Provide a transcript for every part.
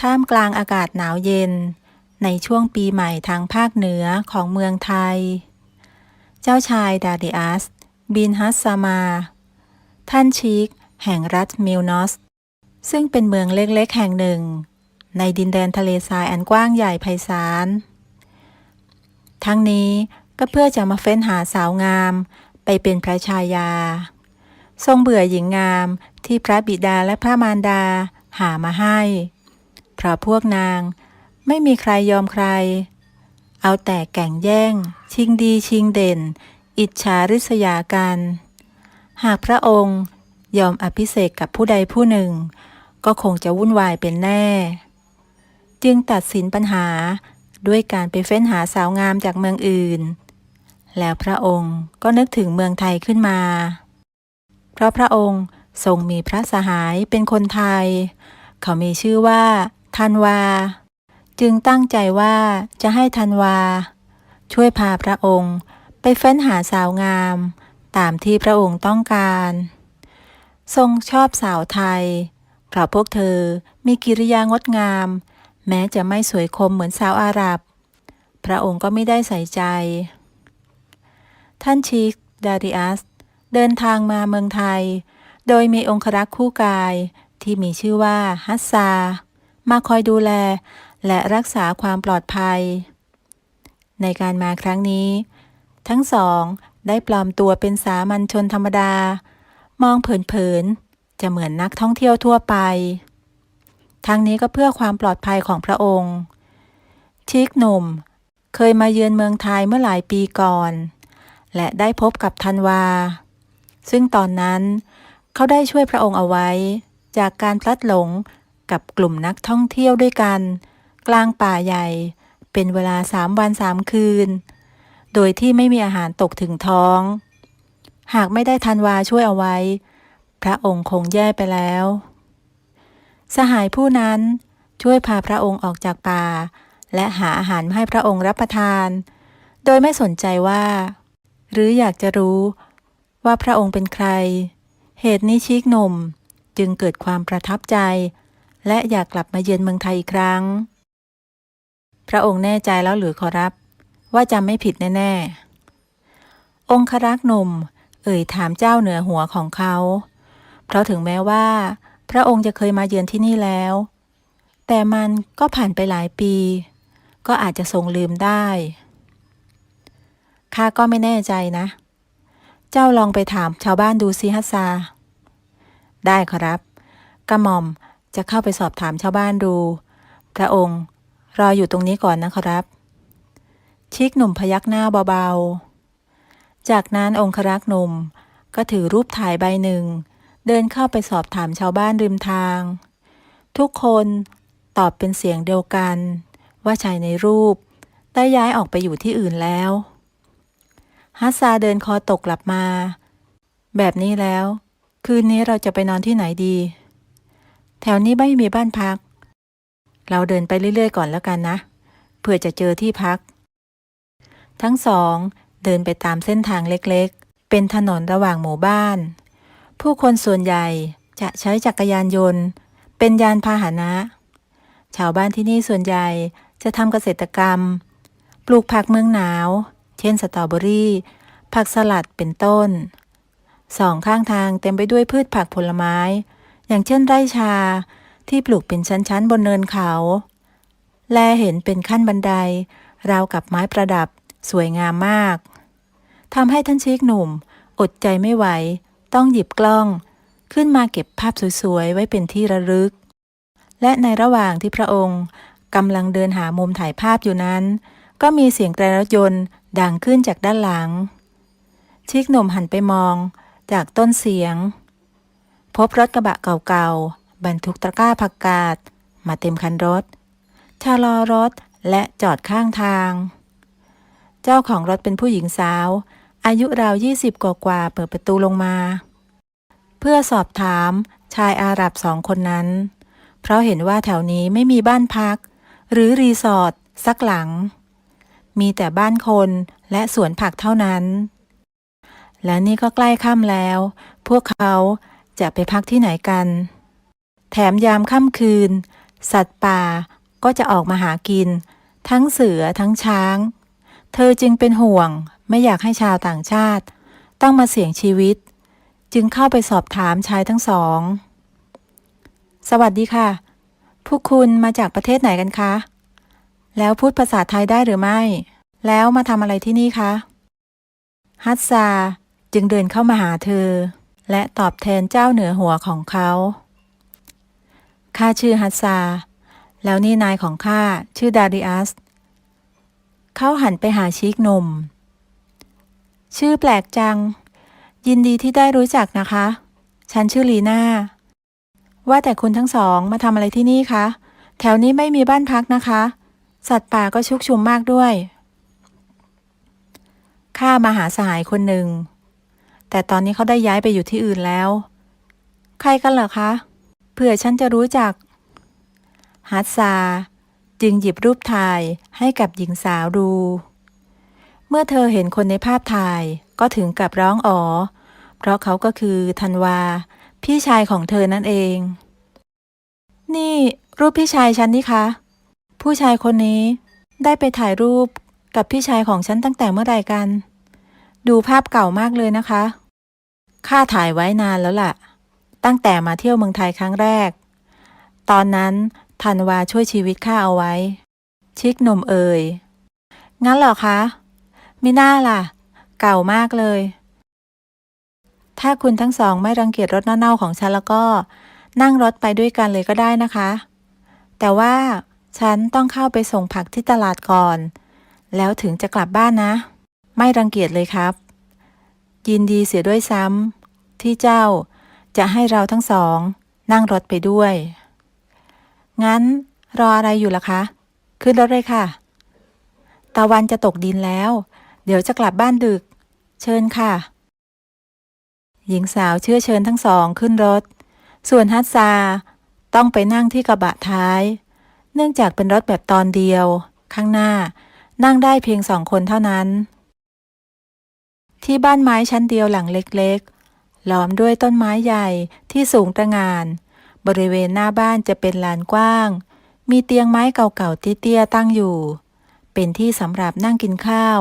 ท่ามกลางอากาศหนาวเย็น ในช่วงปีใหม่ทางภาคเหนือของเมืองไทย เจ้าชายดาริอัส บินฮัสซามา ท่านชีคแห่งรัฐมิลนอส ซึ่งเป็นเมืองเล็กๆ แห่งหนึ่ง ในดินแดนทะเลทรายอันกว้างใหญ่ไพศาล ทั้งนี้ก็เพื่อจะมาเฟ้นหาสาวงามไปเป็นพระชายา ทรงเบื่อหญิงงามที่พระบิดาและพระมารดาหามาให้ เพราะพวกนางไม่มีใครยอมใคร เอาแต่แก่งแย่ง ชิงดีชิงเด่น อิจฉาริษยากัน หากพระองค์ยอมอภิเษกกับผู้ใดผู้หนึ่ง ก็คงจะวุ่นวายเป็นแน่ จึงตัดสินปัญหาด้วยการไปเฟ้นหาสาวงามจากเมืองอื่น แล้วพระองค์ก็นึกถึงเมืองไทยขึ้นมา เพราะพระองค์ทรงมีพระสหายเป็นคนไทย เขามีชื่อว่า ธันวา จึงตั้งใจว่าจะให้ธันวา ช่วยพาพระองค์ไปเฟ้นหาสาวงาม ตามที่พระองค์ต้องการ ทรงชอบสาวไทย เพราะพวกเธอมีกิริยางดงาม แม้จะไม่สวยคมเหมือนสาวอาหรับ พระองค์ก็ไม่ได้ใส่ใจ ท่านชิคดาริอัสเดินทางมาเมืองไทย โดยมีองครักษ์คู่กายที่มีชื่อว่าฮัสซา มาคอยดูแล และรักษาความปลอดภัย ในการมาครั้งนี้ ทั้งสองได้ปลอมตัวเป็นสามัญชนธรรมดา มองเผินๆ จะเหมือนนักท่องเที่ยวทั่วไป ทั้งนี้ก็เพื่อความปลอดภัยของพระองค์ ชิคหนุ่ม เคยมาเยือนเมืองไทยเมื่อหลายปีก่อน และได้พบกับธันวา ซึ่งตอนนั้นเขาได้ช่วยพระองค์เอาไว้ จากการพลัดหลง กับกลุ่มนักท่องเที่ยวด้วยกัน กลางป่าใหญ่ เป็นเวลาสามวันสามคืน โดยที่ไม่มีอาหารตกถึงท้อง หากไม่ได้ธันวาช่วยเอาไว้ พระองค์คงแย่ไปแล้ว สหายผู้นั้นช่วยพาพระองค์ออกจากป่า และหาอาหารให้พระองค์รับประทาน โดยไม่สนใจว่า หรืออยากจะรู้ว่าพระองค์เป็นใคร เหตุนี้ชิกหนุ่มจึงเกิดความประทับใจ และอยากกลับมาเยือนเมืองไทยอีกครั้ง พระองค์แน่ใจแล้วหรือขอรับ ว่าจำไม่ผิดแน่ ๆ องครักษ์หนุ่ม เอ่ยถามเจ้าเหนือหัวของเขา เพราะถึงแม้ว่า พระองค์จะเคยมาเยือนที่นี่แล้ว แต่มันก็ผ่านไปหลายปี ก็อาจจะทรงลืมได้ข้าก็ไม่แน่ใจนะ เจ้าลองไปถามชาวบ้านดูซิฮัสซา ได้ครับ กระหม่อม จะเข้าไปสอบถามชาวบ้านดู พระองค์ รออยู่ตรงนี้ก่อนนะครับ ชิกหนุ่มพยักหน้าเบาๆ จากนั้นองครักษ์หนุ่มก็ถือรูปถ่ายใบหนึ่ง เดินเข้าไปสอบถามชาวบ้านริมทาง ทุกคนตอบเป็นเสียงเดียวกัน ว่าชายในรูปได้ย้ายออกไปอยู่ที่อื่นแล้วฮัสซาเดินคอตกกลับมา แบบนี้แล้ว คืนนี้เราจะไปนอนที่ไหนดี แถวนี้ไม่มีบ้านพัก เราเดินไปเรื่อยๆก่อนแล้วกันนะ เพื่อจะเจอที่พัก ทั้งสองเดินไปตามเส้นทางเล็กๆ เป็นถนนระหว่างหมู่บ้าน ผู้คนส่วนใหญ่จะใช้จักรยานยนต์ เป็นยานพาหนะ ชาวบ้านที่นี่ส่วนใหญ่จะทำเกษตรกรรม ปลูกผักเมืองหนาว เช่นสตรอเบอรี่ ผักสลัดเป็นต้น สองข้างทางเต็มไปด้วยพืชผักผลไม้ อย่างเช่นไร่ชาที่ปลูกเป็นชั้นๆ บนเนินเขา แลเห็นเป็นขั้นบันได ราวกับไม้ประดับสวยงามมากทำให้ท่านชีกหนุ่ม อดใจไม่ไหว ต้องหยิบกล้อง ขึ้นมาเก็บภาพสวยๆ ไว้เป็นที่ระลึก และในระหว่างที่พระองค์กำลังเดินหามุมถ่ายภาพอยู่นั้น ก็มีเสียงแตรรถยนต์ดังขึ้นจากด้านหลัง ชิกหนุ่มหันไปมองจากต้นเสียง พบรถกระบะเก่าๆ บรรทุกตะกร้าผักกาด มาเต็มคันรถ ชะลอรถและจอดข้างทาง เจ้าของรถเป็นผู้หญิงสาว อายุราวยี่สิบกว่าเปิดประตูลงมา เพื่อสอบถามชายอาหรับสองคนนั้น เพราะเห็นว่าแถวนี้ไม่มีบ้านพัก หรือรีสอร์ทสักหลัง มีแต่บ้านคนและสวนผักเท่านั้น และนี่ก็ใกล้ค่ำแล้ว พวกเขา จะไปพักที่ไหนกัน แถมยามค่ำคืน สัตว์ป่าก็จะออกมาหากิน ทั้งเสือทั้งช้าง เธอจึงเป็นห่วงไม่อยากให้ชาวต่างชาติ ต้องมาเสี่ยงชีวิต จึงเข้าไปสอบถามชายทั้งสอง สวัสดีค่ะ พวกคุณมาจากประเทศไหนกันคะ แล้วพูดภาษาไทยได้หรือไม่ แล้วมาทำอะไรที่นี่คะ ฮัตซาจึงเดินเข้ามาหาเธอ และตอบแทนเจ้าเหนือหัวของเขาข้าชื่อฮัตซา แล้วนี่นายของข้าชื่อดาริอัส เขาหันไปหาชิกหนุ่ม ชื่อแปลกจัง ยินดีที่ได้รู้จักนะคะ ฉันชื่อลีน่า ว่าแต่คุณทั้งสองมาทำอะไรที่นี่คะ แถวนี้ไม่มีบ้านพักนะคะ สัตว์ป่าก็ชุกชุมมากด้วย ข้ามาหาสหายคนหนึ่ง แต่ตอนนี้เขาได้ย้ายไปอยู่ที่อื่นแล้ว ใครกันเหรอคะ เผื่อฉันจะรู้จัก ฮัตซา จึงหยิบรูปถ่ายให้กับหญิงสาวดู เมื่อเธอเห็นคนในภาพถ่ายก็ถึงกับร้องอ๋อ เพราะเขาก็คือธันวา พี่ชายของเธอนั่นเอง นี่รูปพี่ชายฉันนี่คะ ผู้ชายคนนี้ได้ไปถ่ายรูปกับพี่ชายของฉันตั้งแต่เมื่อใดกัน ดูภาพเก่ามากเลยนะคะข้าถ่ายไว้นานแล้วล่ะ ตั้งแต่มาเที่ยวเมืองไทยครั้งแรก ตอนนั้นธันวาช่วยชีวิตข้าเอาไว้ ชิกหนุ่มเอ่ย งั้นเหรอคะมิน่าล่ะ เก่ามากเลย ถ้าคุณทั้งสองไม่รังเกียจรถเน่าๆของฉันแล้วก็ นั่งรถไปด้วยกันเลยก็ได้นะคะ แต่ว่าฉันต้องเข้าไปส่งผักที่ตลาดก่อน แล้วถึงจะกลับบ้านนะ ไม่รังเกียจเลยครับ ยินดีเสียด้วยซ้ำที่เจ้าจะให้เราทั้งสอง นั่งรถไปด้วย งั้นรออะไรอยู่ล่ะคะ ขึ้นรถเลยค่ะ ตะวันจะตกดินแล้ว เดี๋ยวจะกลับบ้านดึก เชิญค่ะ หญิงสาวเชื่อเชิญทั้งสองขึ้นรถ ส่วนฮัตซาต้องไปนั่งที่กระบะท้าย เนื่องจากเป็นรถแบบตอนเดียว ข้างหน้านั่งได้เพียงสองคนเท่านั้น ที่บ้านไม้ชั้นเดียวหลังเล็กๆ ล้อมด้วยต้นไม้ใหญ่ที่สูงตระหงาน บริเวณหน้าบ้านจะเป็นลานกว้าง มีเตียงไม้เก่าๆเตี้ยๆตั้งอยู่ เป็นที่สำหรับนั่งกินข้าว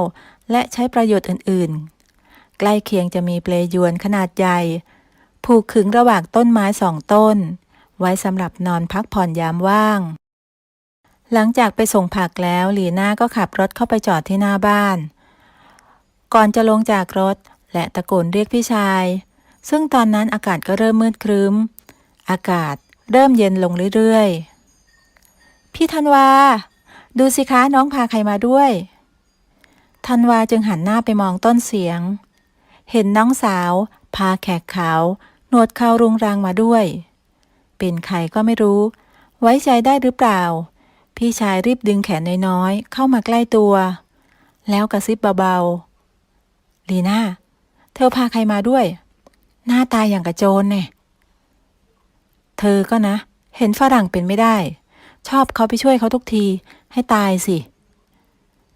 และใช้ประโยชน์อื่นๆ ใกล้เคียงจะมีเปลยวนขนาดใหญ่ ผูกขึงระหว่างต้นไม้สองต้น ไว้สำหรับนอนพักผ่อนยามว่าง หลังจากไปส่งผักแล้วลีน่าก็ขับรถเข้าไปจอดที่หน้าบ้าน ก่อนจะลงจากรถ และตะโกนเรียกพี่ชาย ซึ่งตอนนั้นอากาศก็เริ่มมืดครึ้ม อากาศเริ่มเย็นลงเรื่อยๆ พี่ธันวา ดูสิคะน้องพาใครมาด้วยธันวาจึงหันหน้าไปมองต้นเสียง เห็นน้องสาว พาแขกขาวหนวดเขารุงรังมาด้วย เป็นใครก็ไม่รู้ ไว้ใจได้หรือเปล่า พี่ชายรีบดึงแขนน้อยๆ เข้ามาใกล้ตัว แล้วกระซิบเบาๆ ลีน่า เธอพาใครมาด้วย หน้าตาอย่างกระโจนเนี่ย เธอก็นะ เห็นฝรั่งเป็นไม่ได้ ชอบเขาไปช่วยเขาทุกที ให้ตายสิ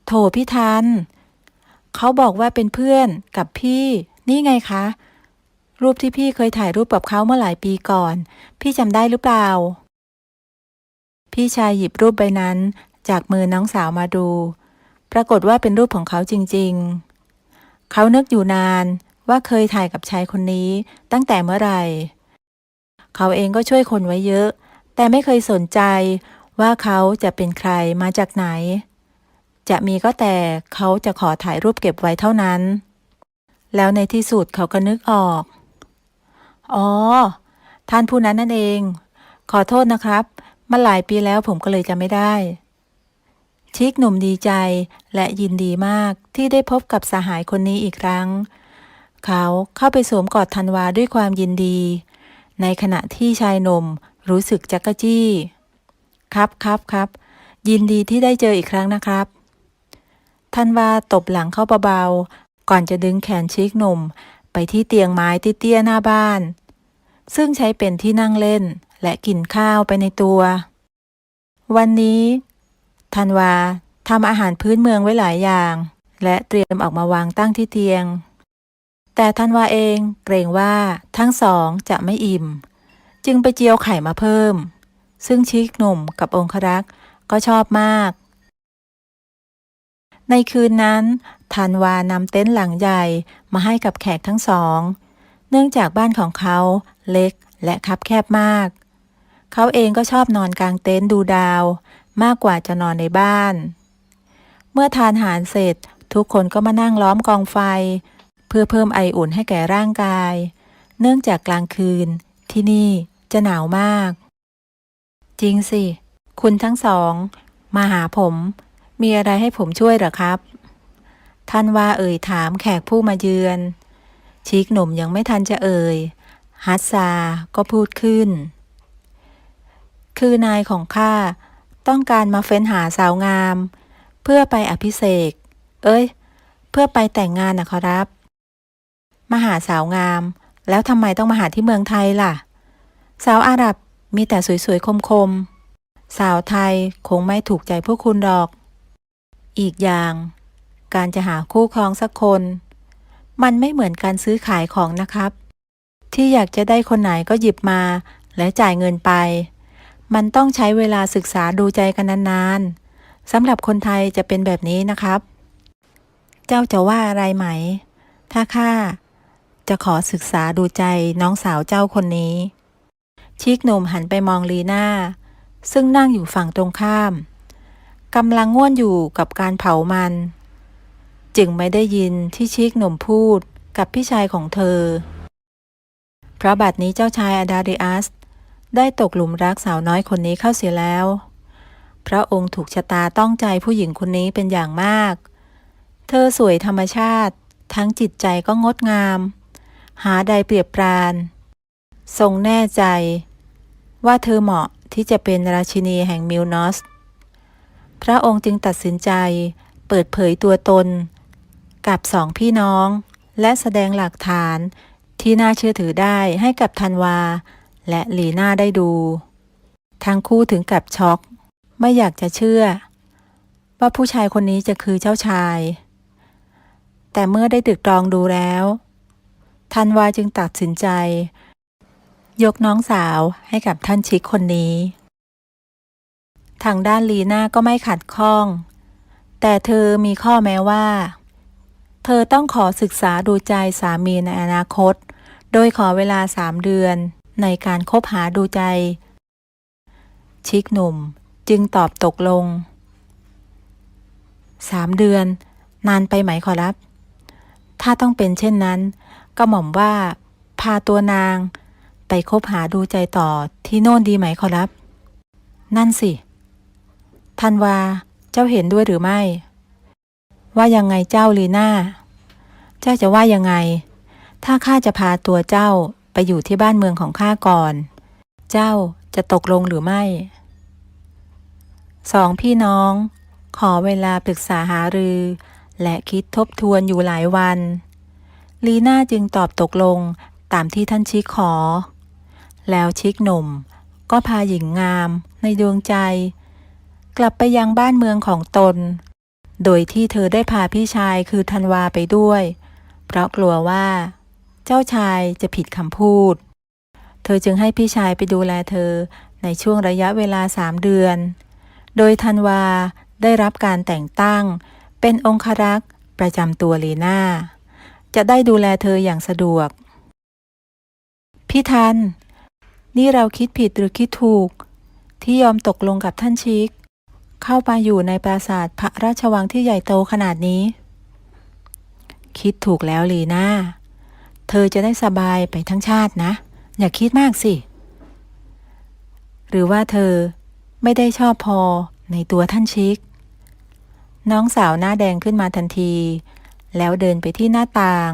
โถพี่ทัน เขาบอกว่าเป็นเพื่อนกับพี่ นี่ไงคะ รูปที่พี่เคยถ่ายรูปกับเขาเมื่อหลายปีก่อน พี่จำได้หรือเปล่า พี่ชายหยิบรูปใบนั้น จากมือน้องสาวมาดู ปรากฏว่าเป็นรูปของเขาจริง ๆ เขานึกอยู่นานว่าเคยถ่ายกับชายคนนี้ตั้งแต่เมื่อไหร่ เขาเองก็ช่วยคนไว้เยอะ แต่ไม่เคยสนใจว่าเขาจะเป็นใครมาจากไหน จะมีก็แต่เขาจะขอถ่ายรูปเก็บไว้เท่านั้น แล้วในที่สุดเขาก็นึกออก อ๋อ ท่านผู้นั้นนั่นเอง ขอโทษนะครับ มาหลายปีแล้วผมก็เลยจำไม่ได้ ชิกหนุ่มดีใจและยินดีมากที่ได้พบกับสหายคนนี้อีกครั้ง เขาเข้าไปสวมกอดธันวาด้วยความยินดี ในขณะที่ชายหนุ่มรู้สึกจักกะจี้ ครับครับครับ ยินดีที่ได้เจออีกครั้งนะครับธันวาตบหลังเข้าเบาๆ ก่อนจะดึงแขนชิกหนุ่มไปที่เตียงไม้เตี้ยๆหน้าบ้าน ซึ่งใช้เป็นที่นั่งเล่นและกินข้าวไปในตัว วันนี้ ธันวาทำอาหารพื้นเมืองไว้หลายอย่าง และเตรียมออกมาวางตั้งที่เตียง แต่ธันวาเองเกรงว่าทั้งสองจะไม่อิ่ม จึงไปเจียวไข่มาเพิ่ม ซึ่งชิคหนุ่มกับองครักษ์ก็ชอบมาก ในคืนนั้นธันวานำเต็นท์หลังใหญ่มาให้กับแขกทั้งสอง เนื่องจากบ้านของเขาเล็กและคับแคบมาก เขาเองก็ชอบนอนกลางเต็นท์ดูดาว มากกว่าจะนอนในบ้าน เมื่อทานอาหารเสร็จ ทุกคนก็มานั่งล้อมกองไฟ เพื่อเพิ่มไออุ่นให้แก่ร่างกาย เนื่องจากกลางคืน ที่นี่จะหนาวมาก จริงสิ คุณทั้งสอง มาหาผม มีอะไรให้ผมช่วยหรอครับ ท่านว่าเอ่ยถามแขกผู้มาเยือนชิกหนุ่มยังไม่ทันจะเอ่ยฮัสซาก็พูดขึ้น คือนายของข้า ต้องการมาเฟ้นหาสาวงาม เพื่อไปอภิเษกเอ้ย เพื่อไปแต่งงานนะขอรับ มาหาสาวงาม แล้วทำไมต้องมาหาที่เมืองไทยล่ะ สาวอาหรับมีแต่สวยๆคมๆ สาวไทยคงไม่ถูกใจพวกคุณหรอก อีกอย่าง การจะหาคู่ครองสักคน มันไม่เหมือนการซื้อขายของนะครับ ที่อยากจะได้คนไหนก็หยิบมาและจ่ายเงินไป มันต้องใช้เวลาศึกษาดูใจกันนานๆสำหรับคนไทยจะเป็นแบบนี้นะครับ เจ้าจะว่าอะไรไหม ถ้าข้าจะขอศึกษาดูใจน้องสาวเจ้าคนนี้ ชิกหนุ่มหันไปมองลีน่า ซึ่งนั่งอยู่ฝั่งตรงข้ามกำลังง่วนอยู่กับการเผามัน จึงไม่ได้ยินที่ชิกหนุ่มพูดกับพี่ชายของเธอเพราะบัดนี้เจ้าชายอาดาริอัส ได้ตกหลุมรักสาวน้อยคนนี้เข้าเสียแล้ว พระองค์ถูกชะตาต้องใจผู้หญิงคนนี้เป็นอย่างมาก เธอสวยธรรมชาติ ทั้งจิตใจก็งดงาม หาใดเปรียบปราน ทรงแน่ใจ ว่าเธอเหมาะที่จะเป็นราชินีแห่งมิลนอส พระองค์จึงตัดสินใจเปิดเผยตัวตน กับสองพี่น้อง และแสดงหลักฐานที่น่าเชื่อถือได้ให้กับธันวา และลีน่าได้ดู ทั้งคู่ถึงกับช็อก ไม่อยากจะเชื่อ ว่าผู้ชายคนนี้จะคือเจ้าชาย แต่เมื่อได้ตึกตรองดูแล้วธันวาจึงตัดสินใจ ยกน้องสาวให้กับท่านชิคคนนี้ ทางด้านลีน่าก็ไม่ขัดข้อง แต่เธอมีข้อแม้ว่า เธอต้องขอศึกษาดูใจสามีในอนาคต โดยขอเวลาสามเดือน ในการคบหาดูใจ ชิคหนุ่มจึงตอบตกลงสามเดือน นานไปไหมขอรับ ถ้าต้องเป็นเช่นนั้น ก็หม่อมว่าพาตัวนาง ไปคบหาดูใจต่อที่โน่นดีไหมขอรับ นั่นสิทันวาเจ้าเห็นด้วยหรือไม่ ว่ายังไงเจ้าลีน่า เจ้าจะว่ายังไง ถ้าข้าจะพาตัวเจ้า ไปอยู่ที่บ้านเมืองของข้าก่อน เจ้าจะตกลงหรือไม่ สองพี่น้อง ขอเวลาปรึกษาหารือ และคิดทบทวนอยู่หลายวัน ลีน่าจึงตอบตกลงตามที่ท่านชิกขอ แล้วชิกหนุ่มก็พาหญิงงามในดวงใจ กลับไปยังบ้านเมืองของตน โดยที่เธอได้พาพี่ชายคือธันวาไปด้วย เพราะกลัวว่า เจ้าชายจะผิดคำพูด เธอจึงให้พี่ชายไปดูแลเธอในช่วงระยะเวลาสามเดือน โดยธันวาได้รับการแต่งตั้ง เป็นองครักษ์ประจำตัวลีน่าจะได้ดูแลเธออย่างสะดวก พี่ทัน นี่เราคิดผิดหรือคิดถูก ที่ยอมตกลงกับท่านชิก เข้าไปอยู่ในปราสาทพระราชวังที่ใหญ่โตขนาดนี้ คิดถูกแล้วลีน่า เธอจะได้สบายไปทั้งชาตินะ อย่าคิดมากสิ หรือว่าเธอไม่ได้ชอบพอในตัวท่านชิก น้องสาวหน้าแดงขึ้นมาทันที แล้วเดินไปที่หน้าต่าง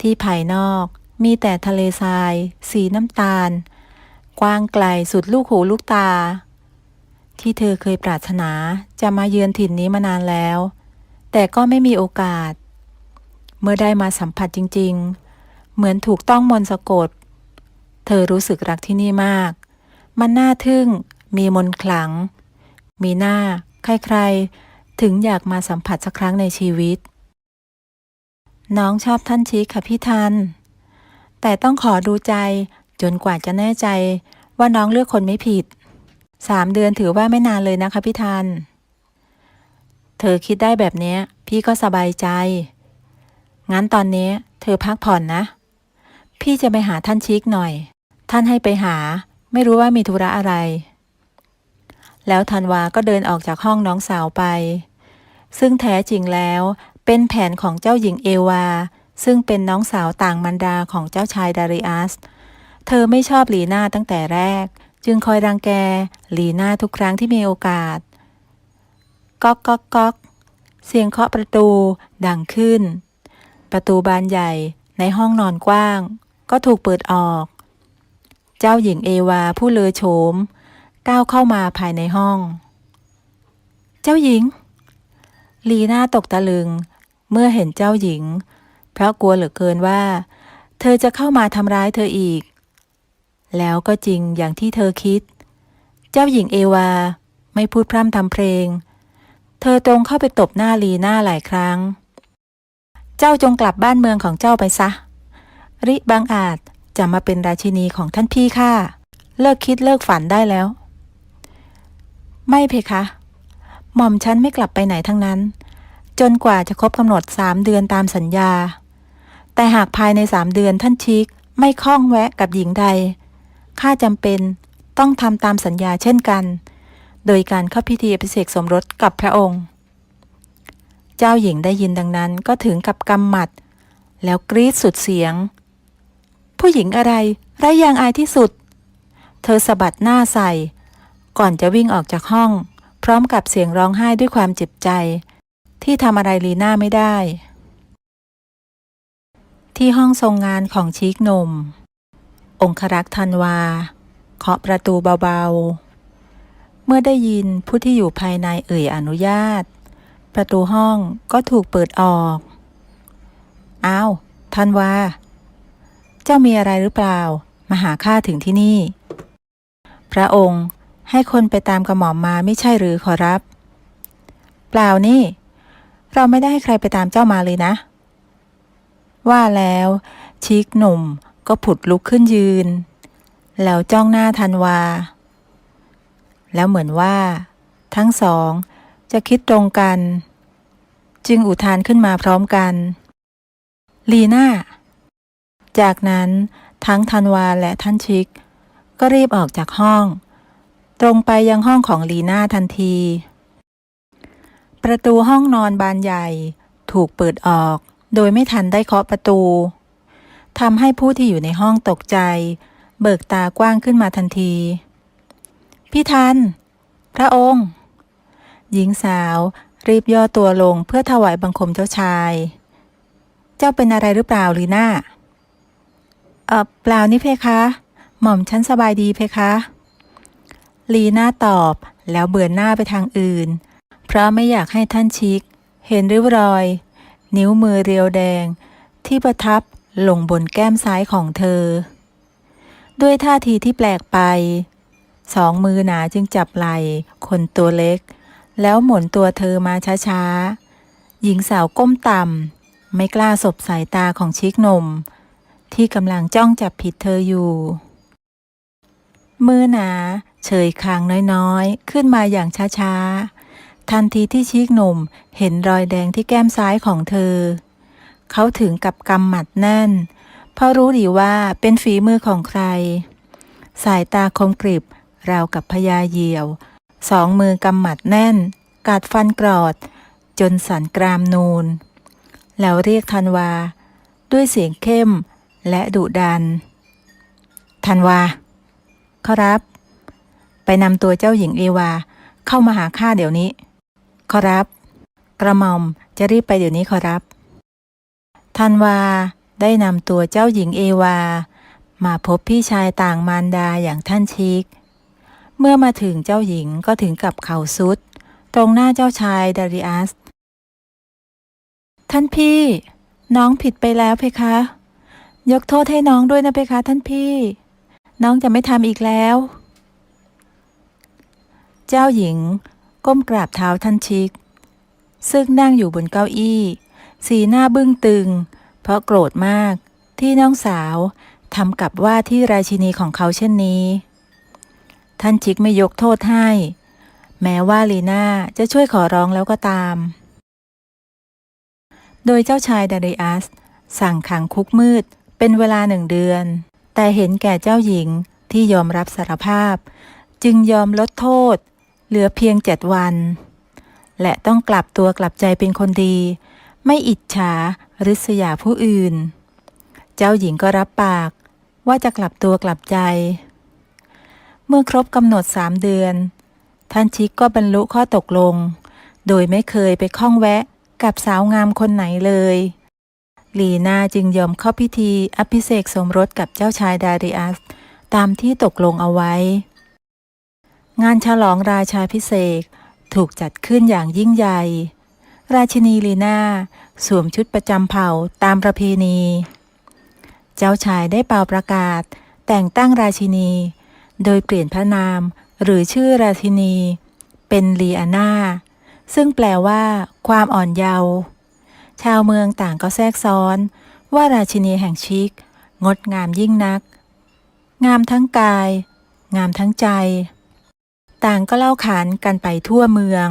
ที่ภายนอกมีแต่ทะเลทราย สีน้ำตาล กว้างไกลสุดลูกหูลูกตา ที่เธอเคยปรารถนาจะมาเยือนถิ่นนี้มานานแล้ว แต่ก็ไม่มีโอกาส เมื่อได้มาสัมผัสจริง ๆ เหมือนถูกต้องมนสะกด เธอรู้สึกรักที่นี่มาก มันน่าทึ่ง มีมนต์ขลัง มีหน้า ใครๆ ถึงอยากมาสัมผัสสักครั้งในชีวิต น้องชอบท่านชิคค่ะพี่ทัน แต่ต้องขอดูใจจนกว่าจะแน่ใจว่าน้องเลือกคนไม่ผิด สามเดือนถือว่าไม่นานเลยนะคะพี่ทัน เธอคิดได้แบบนี้พี่ก็สบายใจ งั้นตอนนี้เธอพักผ่อนนะ พี่จะไปหาท่านชิกหน่อย ท่านให้ไปหา ไม่รู้ว่ามีธุระอะไร แล้วธันวาก็เดินออกจากห้องน้องสาวไป ซึ่งแท้จริงแล้วเป็นแผนของเจ้าหญิงเอวา ซึ่งเป็นน้องสาวต่างมันดาของเจ้าชายดาริอัส เธอไม่ชอบลีน่าตั้งแต่แรก จึงคอยรังแกลีน่าทุกครั้งที่มีโอกาส ก๊อกก๊อกก๊อกเสียงเคาะประตูดังขึ้น ประตูบานใหญ่ในห้องนอนกว้าง ก็ถูกเปิดออก เจ้าหญิงเอวาผู้เลอโฉม ก้าวเข้ามาภายในห้อง เจ้าหญิง ลีน่าตกตะลึง เมื่อเห็นเจ้าหญิง เพราะกลัวเหลือเกินว่า เธอจะเข้ามาทำร้ายเธออีก แล้วก็จริงอย่างที่เธอคิด เจ้าหญิงเอวาไม่พูดพร่ำทำเพลง เธอตรงเข้าไปตบหน้าลีน่าหลายครั้ง เจ้าจงกลับบ้านเมืองของเจ้าไปซะ ริบางอาจจะมาเป็นราชินีของท่านพี่ข้าเลิกคิดเลิกฝันได้แล้ว ไม่เพคะ หม่อมฉันไม่กลับไปไหนทั้งนั้น จนกว่าจะครบกำหนดสามเดือนตามสัญญา แต่หากภายในสามเดือนท่านชิกไม่คล้องแวะกับหญิงใดข้าจำเป็นต้องทำตามสัญญาเช่นกัน โดยการเข้าพิธีอภิเษกสมรสกับพระองค์ เจ้าหญิงได้ยินดังนั้นก็ถึงกับกำหมัด แล้วกรีดสุดเสียง ผู้หญิงอะไรไร้ยางอายที่สุด เธอสะบัดหน้าใส่ ก่อนจะวิ่งออกจากห้อง พร้อมกับเสียงร้องไห้ด้วยความเจ็บใจ ที่ทำอะไรลีน่าไม่ได้ ที่ห้องทรงงานของชีกหนม องครักษ์ธันวาเคาะประตูเบาๆ เมื่อได้ยินผู้ที่อยู่ภายในเอ่ยอนุญาต ประตูห้องก็ถูกเปิดออก อ้าวธันวา เจ้ามีอะไรหรือเปล่า มาหาข้าถึงที่นี่ พระองค์ให้คนไปตามกระหม่อมมาไม่ใช่หรือขอรับ เปล่านี่ เราไม่ได้ให้ใครไปตามเจ้ามาเลยนะ ว่าแล้ว ชิกหนุ่มก็ผุดลุกขึ้นยืน แล้วจ้องหน้าธันวา แล้วเหมือนว่า ทั้งสองจะคิดตรงกัน จึงอุทานขึ้นมาพร้อมกัน ลีน่า จากนั้นทั้งธันวาและท่านชิก ก็รีบออกจากห้อง ตรงไปยังห้องของลีน่าทันที ประตูห้องนอนบานใหญ่ ถูกเปิดออก โดยไม่ทันได้เคาะประตูทำให้ผู้ที่อยู่ในห้องตกใจ เบิกตากว้างขึ้นมาทันที พี่ทัน พระองค์ หญิงสาวรีบย่อตัวลงเพื่อถวายบังคมเจ้าชาย เจ้าเป็นอะไรหรือเปล่าลีน่า ออเปล่านี่เพคะ หม่อมฉันสบายดีเพคะ ลีน่าตอบแล้วเบือนหน้าไปทางอื่น เพราะไม่อยากให้ท่านชิก เห็นริ้วรอย นิ้วมือเรียวแดง ที่ประทับลงบนแก้มซ้ายของเธอ ด้วยท่าทีที่แปลกไป สองมือหนาจึงจับไหล่คนตัวเล็ก แล้วหมุนตัวเธอมาช้าๆ หญิงสาวก้มต่ำไม่กล้าสบสายตาของชิกนม ที่กำลังจ้องจับผิดเธออยู่ มือหนาเฉยคางน้อยๆ ขึ้นมาอย่างช้าๆ ทันทีที่ชิกหนุ่มเห็นรอยแดงที่แก้มซ้ายของเธอ เขาถึงกับกำหมัดแน่น เพราะรู้ดีว่าเป็นฝีมือของใคร สายตาคมกริบราวกับพญาเหยี่ยว สองมือกำหมัดแน่น กัดฟันกรอด จนสันกรามนูน แล้วเรียกธันวา ด้วยเสียงเข้ม และดุดันธันวาขอรับ ไปนำตัวเจ้าหญิงเอวาเข้ามาหาข้าเดี๋ยวนี้ขอรับ กระหม่อมจะรีบไปเดี๋ยวนี้ขอรับธันวาได้นำตัวเจ้าหญิงเอวา มาพบพี่ชายต่างมารดาอย่างท่านชิก เมื่อมาถึงเจ้าหญิงก็ถึงกับเข่าสุด ตรงหน้าเจ้าชายดาริอัส ท่านพี่ น้องผิดไปแล้วเพคะ ยกโทษให้น้องด้วยนะเพคะท่านพี่ น้องจะไม่ทำอีกแล้ว เจ้าหญิง ก้มกราบเท้าท่านชิก ซึ่งนั่งอยู่บนเก้าอี้ สีหน้าบึ้งตึง เพราะโกรธมากที่น้องสาวทำกับว่าที่ราชินีของเขาเช่นนี้ ท่านชิกไม่ยกโทษให้ แม้ว่าลีน่าจะช่วยขอร้องแล้วก็ตาม โดยเจ้าชายดาริอัสสั่งขังคุกมืด เป็นเวลาหนึ่งเดือน แต่เห็นแก่เจ้าหญิงที่ยอมรับสารภาพ จึงยอมลดโทษ เหลือเพียงเจ็ดวัน และต้องกลับตัวกลับใจเป็นคนดี ไม่อิจฉาริษยาผู้อื่น เจ้าหญิงก็รับปากว่าจะกลับตัวกลับใจ เมื่อครบกำหนดสามเดือน ท่านชิกก็บรรลุข้อตกลง โดยไม่เคยไปข้องแวะกับสาวงามคนไหนเลย ลีนาจึงยอมเข้าพิธีอภิเษกสมรสกับเจ้าชายดาริอัส ตามที่ตกลงเอาไว้ งานฉลองราชาพิเศษถูกจัดขึ้นอย่างยิ่งใหญ่ ราชินีลีนาสวมชุดประจำเผ่าตามประเพณี เจ้าชายได้เป่าประกาศ แต่งตั้งราชินี โดยเปลี่ยนพระนามหรือชื่อราชินี เป็นลีอาน่าซึ่งแปลว่า ความอ่อนเยาว์ ชาวเมืองต่างก็แทรกซ้อน ว่าราชินีแห่งชิก งดงามยิ่งนัก งามทั้งกาย งามทั้งใจ ต่างก็เล่าขานกันไปทั่วเมือง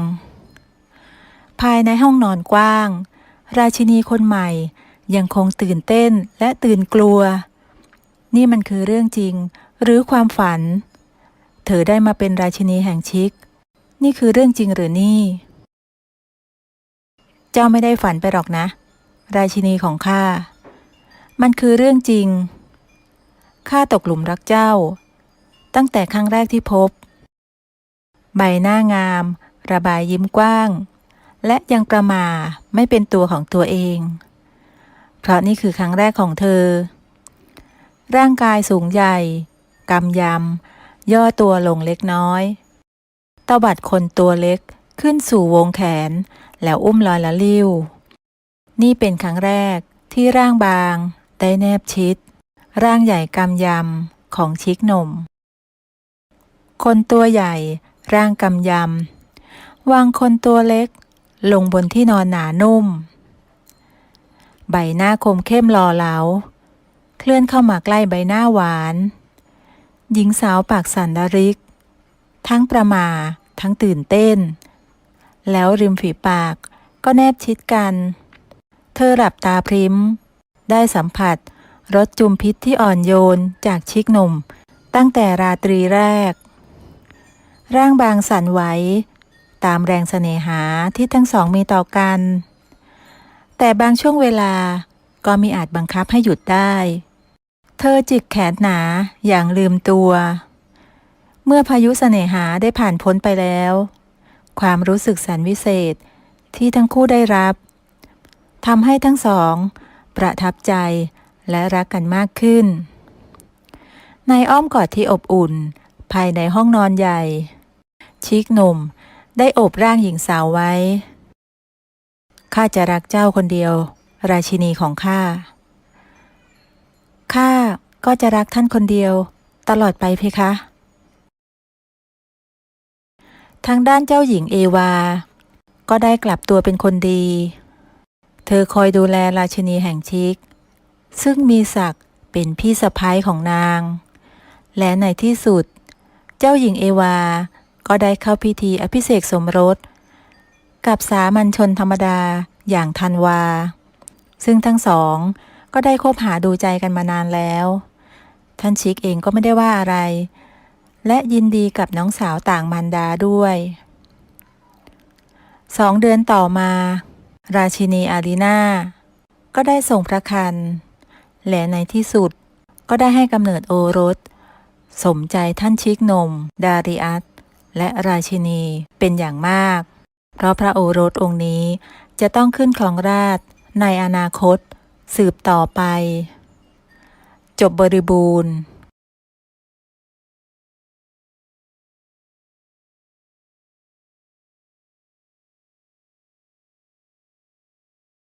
ภายในห้องนอนกว้าง ราชินีคนใหม่ยังคงตื่นเต้นและตื่นกลัว นี่มันคือเรื่องจริงหรือความฝัน เธอได้มาเป็นราชินีแห่งชิก นี่คือเรื่องจริงหรือนี่ เจ้าไม่ได้ฝันไปหรอกนะ ราชินีของข้า มันคือเรื่องจริง ข้าตกหลุมรักเจ้า ตั้งแต่ครั้งแรกที่พบ ใบหน้างาม ระบายยิ้มกว้าง และยังประมาไม่เป็นตัวของตัวเอง เพราะนี่คือครั้งแรกของเธอ ร่างกายสูงใหญ่กำยำ ย่อตัวลงเล็กน้อยตบัดคนตัวเล็ก ขึ้นสู่วงแขน แล้วอุ้มลอยละลิ้ว นี่เป็นครั้งแรกที่ร่างบางได้แนบชิด ร่างใหญ่กำยำของชิกหนุ่ม คนตัวใหญ่ร่างกำยำวางคนตัวเล็ก ลงบนที่นอนหนานุ่ม ใบหน้าคมเข้มหล่อเหลา เคลื่อนเข้ามาใกล้ใบหน้าหวาน หญิงสาวปากสันดาริก ทั้งประหมาทั้งตื่นเต้น แล้วริมฝีปากก็แนบชิดกัน เธอหลับตาพริ้ม ได้สัมผัสรสจุมพิษที่อ่อนโยนจากชิกหนุ่ม ตั้งแต่ราตรีแรก ร่างบางสั่นไหว ตามแรงเสน่หาที่ทั้งสองมีต่อกัน แต่บางช่วงเวลาก็มีอาจบังคับให้หยุดได้ เธอจิกแขนหนาอย่างลืมตัว เมื่อพายุเสน่หาได้ผ่านพ้นไปแล้ว ความรู้สึกแสนวิเศษที่ทั้งคู่ได้รับทำให้ทั้งสอง ประทับใจและรักกันมากขึ้น ในอ้อมกอดที่อบอุ่น ภายในห้องนอนใหญ่ ชิกหนุ่มได้โอบร่างหญิงสาวไว้ ข้าจะรักเจ้าคนเดียว ราชินีของข้า ข้าก็จะรักท่านคนเดียว ตลอดไปเพคะ ทางด้านเจ้าหญิงเอวา ก็ได้กลับตัวเป็นคนดี เธอคอยดูแลราชินีแห่งชิก ซึ่งมีศักดิ์เป็นพี่สะพ้ายของนาง และในที่สุด เจ้าหญิงเอวา ก็ได้เข้าพิธีอภิเษกสมรส กับสามัญชนธรรมดาอย่างทันวา ซึ่งทั้งสองก็ได้คบหาดูใจกันมานานแล้ว ท่านชิกเองก็ไม่ได้ว่าอะไร และยินดีกับน้องสาวต่างมารดาด้วยสองเดือนต่อมา ราชินีอารีนาก็ได้ส่งพระคัน และในที่สุดก็ได้ให้กำเนิดโอรส สมใจท่านชิกนม ดาริอัสและราชินีเป็นอย่างมาก เพราะพระโอรสองค์นี้จะต้องขึ้นครองราชในอนาคต สืบต่อไป จบบริบูรณ์